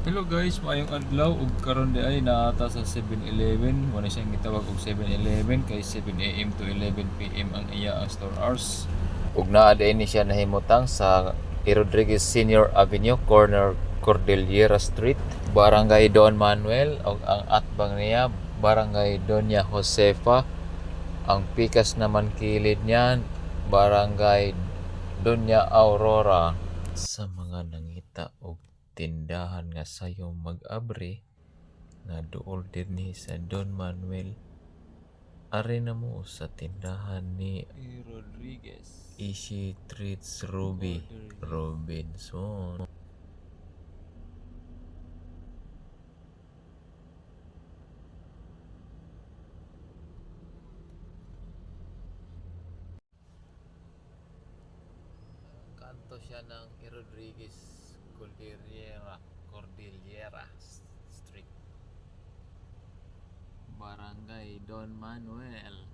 Hello guys, maayong adlaw ug karon di ay naata sa 7-Eleven. Wala siyang gitawag og 7-Eleven kay 7 AM to 11 PM ang iya ang store hours. Ug naa ni siya nahimutang sa E. Rodriguez Senior Avenue, corner Cordillera Street, Barangay Don Manuel ug ang atbang niya Barangay Doña Josefa. Ang pikas naman kilid niyan Barangay Doña Aurora sa mga nangita og tindahan nga sayo mag-abre nga duol dinhi sa Don Manuel. Are na mo sa tindahan ni Rodriguez. Ishi Treats Ruby Robinson. Kanto siya ng E. Rodriguez Cordillera Cordillera Street Barangay Don Manuel